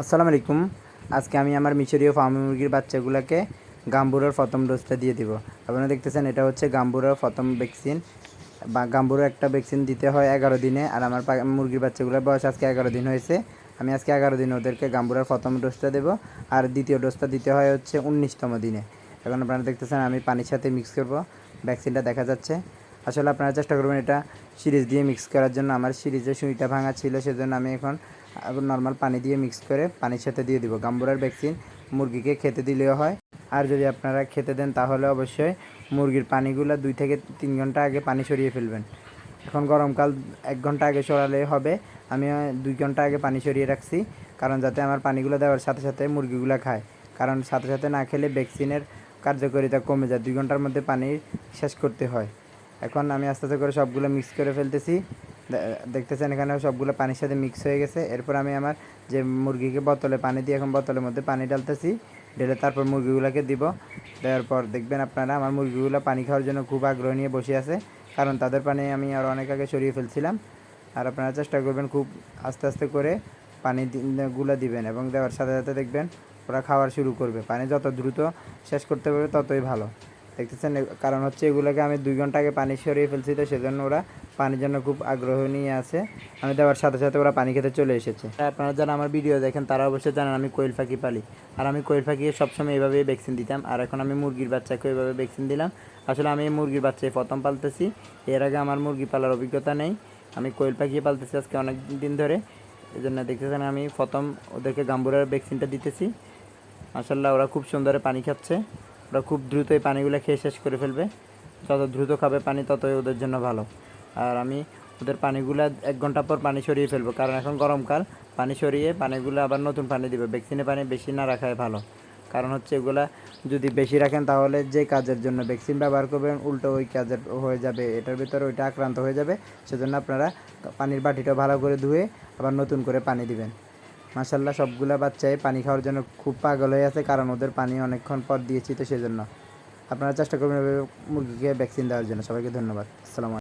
আসসালামু আলাইকুম। আজকে আমি আমার মিশরীয় ফার্মি মুরগির বাচ্চাগুলোকে গাম্বুরার প্রথম ডোজটা দিয়ে দিব। আপনারা দেখতেছেন, এটা হচ্ছে গাম্বুরার প্রথম ভ্যাকসিন বা গাম্বুরার একটা ভ্যাকসিন দিতে হয় এগারো দিনে, আর আমার মুরগির বাচ্চাগুলোর বয়স আজকে এগারো দিন হয়েছে। আমি আজকে এগারো দিনে ওদেরকে গাম্বুরার প্রথম ডোজটা দেবো, আর দ্বিতীয় ডোজটা দিতে হয় হচ্ছে উনিশতম দিনে। এখন আপনারা দেখতেছেন, আমি পানির সাথে মিক্স করব। ভ্যাকসিনটা দেখা যাচ্ছে। আসলে আপনারা চেষ্টা করবেন এটা সিরিজ দিয়ে মিক্স করার জন্য আমার সিরিজে সুইটা ভাঙা ছিল, সেজন্য আমি এখন নর্মাল পানি দিয়ে মিক্স করে পানির সাথে দিয়ে দিব। গাম্বুরার ভ্যাকসিন মুরগিকে খেতে দিলেও হয়। আর যদি আপনারা খেতে দেন, তাহলে অবশ্যই মুরগির পানিগুলো দুই থেকে তিন ঘণ্টা আগে পানি সরিয়ে ফেলবেন। এখন গরমকাল, এক ঘণ্টা আগে সরালে হবে। আমি দুই ঘণ্টা আগে পানি সরিয়ে রাখছি, কারণ যাতে আমার পানিগুলো দেওয়ার সাথে সাথে মুরগিগুলো খায়। কারণ সাথে সাথে না খেলে ভ্যাকসিনের কার্যকারিতা কমে যায়। দুই ঘণ্টার মধ্যে পানি শেষ করতে হয়। এখন আমি আস্তে আস্তে করে সবগুলো মিক্স করে ফেলতেছি। দেখতেছেন এখানে সবগুলো পানির সাথে মিক্স হয়ে গেছে। এরপর আমি আমার যে মুরগিকে বোতলে পানি দিয়ে এখন বোতলের মধ্যে পানি ডালতেছি ঢেলে তারপর মুরগিগুলোকে দিব। দেওয়ার পর দেখবেন আপনারা, আমার মুরগিগুলো পানি খাওয়ার জন্য খুব আগ্রহ নিয়ে বসে আছে। কারণ তাদের পানি আমি আর অনেক আগে সরিয়ে ফেলছিলাম। আর আপনারা চেষ্টা করবেন খুব আস্তে আস্তে করে পানি গুলা দিবেন এবং দেওয়ার সাথে সাথে দেখবেন ওরা খাওয়ার শুরু করবে। পানি যত দ্রুত শেষ করতে পারবে ততই ভালো। দেখতেছেন? কারণ হচ্ছে এগুলোকে আমি দুই ঘণ্টা আগে পানি সরিয়ে ফেলছি তো সেজন্য ওরা পানির জন্য খুব আগ্রহ নিয়ে আছে। আমি দেওয়ার সাথে সাথে ওরা পানি খেতে চলে এসেছে। আপনারা যারা আমার ভিডিও দেখেন, তারা অবশ্যই জানেন আমি কোয়েল পাখি পালি। আর আমি কোয়েল পাখিকে সবসময় এইভাবেই ভ্যাকসিন দিতাম। আর এখন আমি মুরগির বাচ্চাকে এইভাবে ভ্যাকসিন দিলাম। আসলে আমি মুরগির বাচ্চাই প্রথম পালতেছি। এর আগে আমার মুরগি পালার অভিজ্ঞতা নেই। আমি কোয়েল পাখি পালতেছি আজকে অনেক দিন ধরে। এই জন্য দেখতেছেন আমি প্রথম ওদেরকে গাম্বুরার ভ্যাকসিনটা দিতেছি। মাসাল্লাহ ওরা খুব সুন্দরে পানি খাচ্ছে। ওরা খুব দ্রুত এই পানিগুলো খেয়ে শেষ করে ফেলবে। যত দ্রুত খাবে পানি, ততই ওদের জন্য ভালো। আর আমি ওদের পানিগুলো এক ঘণ্টা পর পানি সরিয়ে ফেলব, কারণ এখন গরমকাল পানি সরিয়ে পানিগুলো আবার নতুন পানি দিবে। ভ্যাকসিনে পানি বেশি না রাখাই ভালো। কারণ হচ্ছে এগুলা যদি বেশি রাখেন, তাহলে যে কাজের জন্য ভ্যাকসিন ব্যবহার করবেন, উল্টো ওই কাজের হয়ে যাবে। এটার ভিতরে ওইটা আক্রান্ত হয়ে যাবে। সেজন্য আপনারা পানির বাটিটা ভালো করে ধুয়ে আবার নতুন করে পানি দিবেন। মাসাল্লাহ সবগুলা বাচ্চাই পানি খাওয়ার জন্য খুব পাগল হয়ে আছে, কারণ ওদের পানি অনেকক্ষণ পর দিয়েছি তো সেজন্য। আপনারা চেষ্টা করবেন মুরগিকে ভ্যাকসিন দেওয়ার জন্য। সবাইকে ধন্যবাদ। আসসালামু